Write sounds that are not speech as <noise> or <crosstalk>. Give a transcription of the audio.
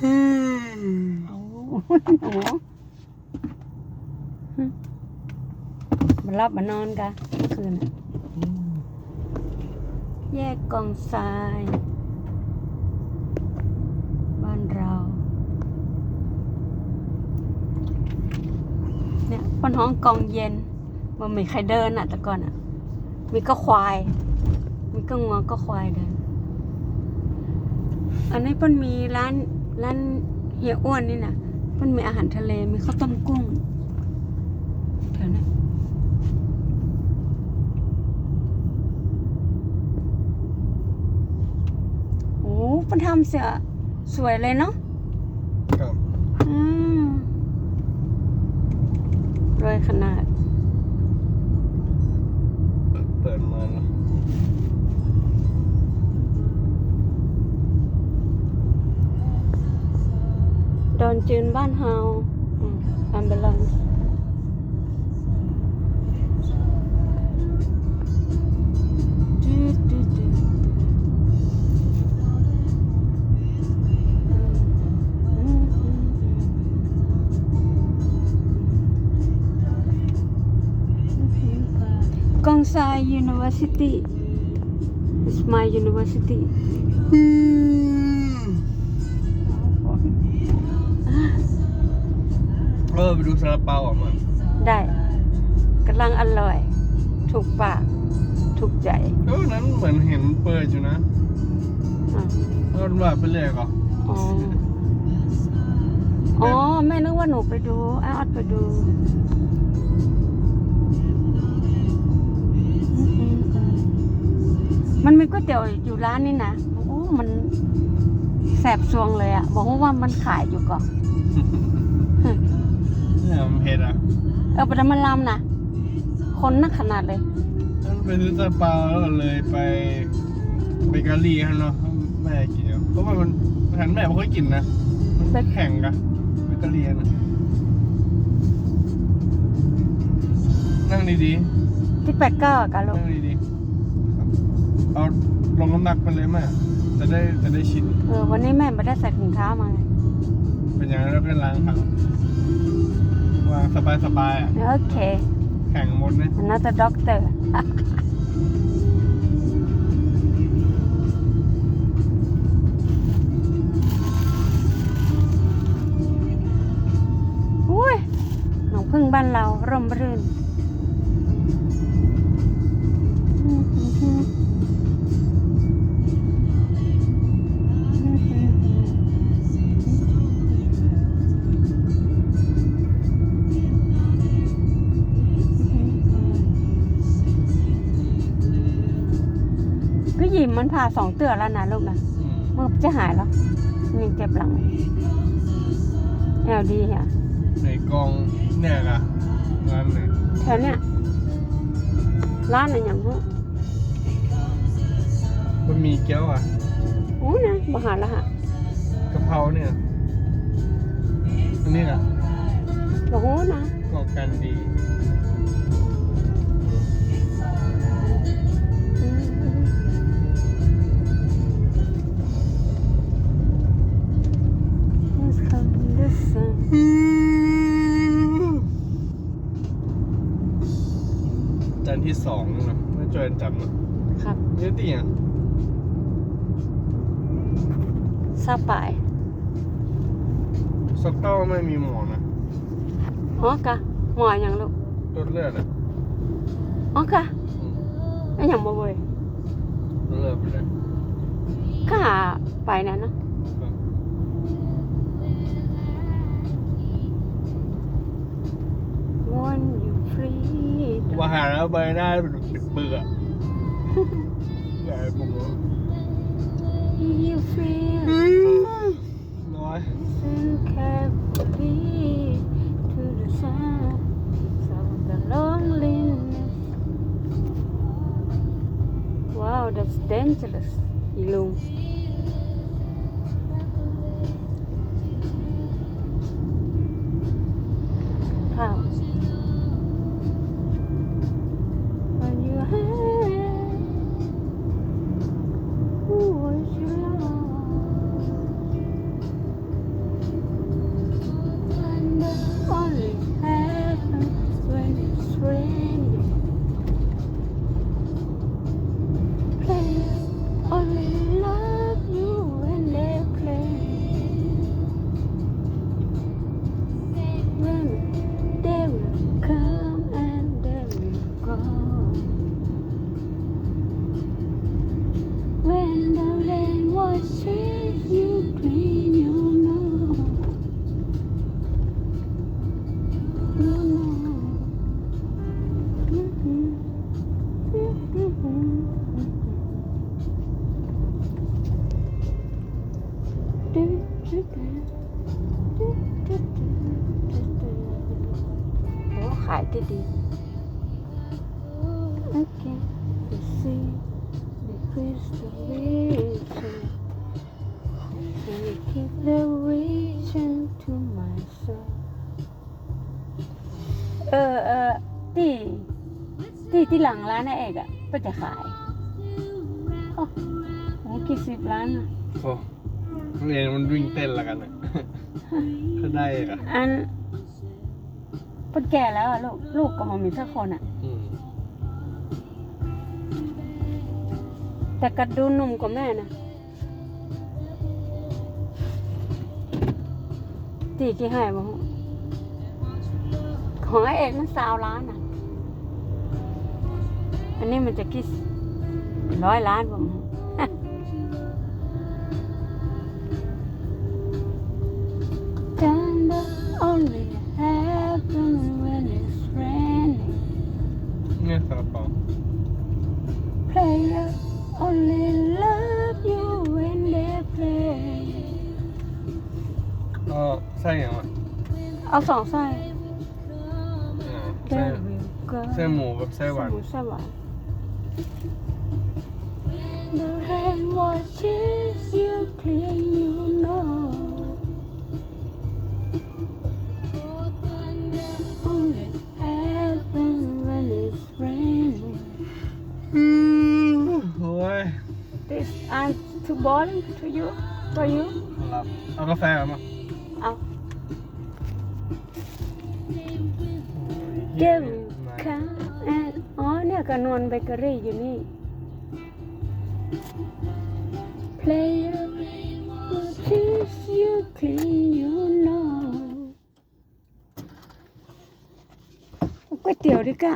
เอาหนูมารับมานอนกันเมื่อคืนน่ะแยกกองทราย บ้านเรา เนี่ยบนห้องกองเย็น มันมีใครเดินอะ แต่ก่อนอะ มีก็ควาย มีก็งัวก็ควายเดิน อันนี้เพิ่นมีร้าน ร้านเฮียอ้วนนี่นะเพิ่นมีอาหารทะเลมีข้าวต้มกุ้งแถวนี้โอ้เพิ่นทำเสียสวยเลยเนาะครับอืมรวยขนาด เปิดมาแล้วโดนจืนบ้านเฮาอัมเบลันกองซาย University is my university ออไปดูซาลาเปาออกมาได้กำลังอร่อย ถูกปากถูกใจเออนั้นเหมือนเห็นเปิดอยู่นะอะเออว่าไปเลยก่อนอ๋ออ๋อแม่นึกว่าหนูไปดูอ้าวออดไปดูมันมีก๋วยเตี๋ยวอยู่ร้านนี้นะโอ้ มันแสบซวงเลยอะบอกว่ามันขายอยู่ก่อน เนี่ยมันเผ็ดอะเออไปทำมันลำนะคนนักขนาดเลย มันไปซื้อซาลาเปาแล้วก็เลยไปเบเกอรี่ฮะเนาะแม่กินอยู่เพราะว่ามันหันแม่ไม่ค่อยกินนะ มันไปแข่งกันเบเกอรี่นะนั่งดีที่แปดเก้าอะกะๆลูกนั่งดีๆครับเอาลงน้ำหนักไปเลยแม่จะได้จะได้ชิน เออวันนี้แม่ไม่ได้ใส่ถุงเท้ามาไงเป็นอย่างนั้นแล้วก็ล้างครับ วางสบายๆอะโอเคแข่งหมดเลย another doctor อุ้ยหนองพึ่งบ้านเราร่มรื่น มมันผ่าสองเตือแล้วนะลูกนะอืมมันจะหายแล้วนี่เจ็บหลังแอลดีอะในกองเนี่ยกะงานเนี่ยแถวเนี้ยร้านอะไรอย่างพวกมันมีเกี๊ยวอะโอ้นะบาหารละฮะกะเพราเนี่ยอันนี้อะบอกโอ้นะก็กันดี ที่สองนี่นะไม่จอยจำนะครับนี่ตีอะซาปายสกเต้าไม่มีหมอนะอ๋อกะหมออย่างลูกลดเลือดอะอ๋อกะอืมไอ้อย่างบ่เว้ยลดเลือดไปเลยก็หาไปนะเนาะ ว่าหาแล้วใบหน้าเป็นเบื่อใหญ่ผมว่า อยู่ฟรี น้อย Listen carefully to the sound of the loneliness. Wow, that's dangerous. อี when the do was sweet, you green, <laughs> oh, know. You ที่ที่หลังร้านนายเอกอะก็จะขายโอ้โหกี่สิบล้านอะโอ้เรียนมันวิ่งเต้นละกันอะถ้าได้อีกอะอันเพิ่นแก่แล้วอะลูกลูกก็มามีสักคนอะอืมแต่กัดดูหนุ่มกว่าแม่นะตีกี่ให้บ่ฮู้ของไอเอกมันสาวล้านอะ อันนี้มันจะกี่ร้อยล้านบ่ฮู้ Thunder only happen when it's raining เนี่ยสาลาเปา Player only love you when they play ก็ไส้อย่างวะเอาสองไส้อ่าไส้ไส้หมูกับไส้หวาน หมูไส้หวาน The rain watches you clean you know Only happen when it's raining อืมโอ้ย This I'm too boring to you for you รับเอากาแฟมา เอา เดี๋ Give me come and ก็นอนเบเกอรี่อยู่นี่ Player who treats you clean you know ก๋วยเตี๋ยวดิกะ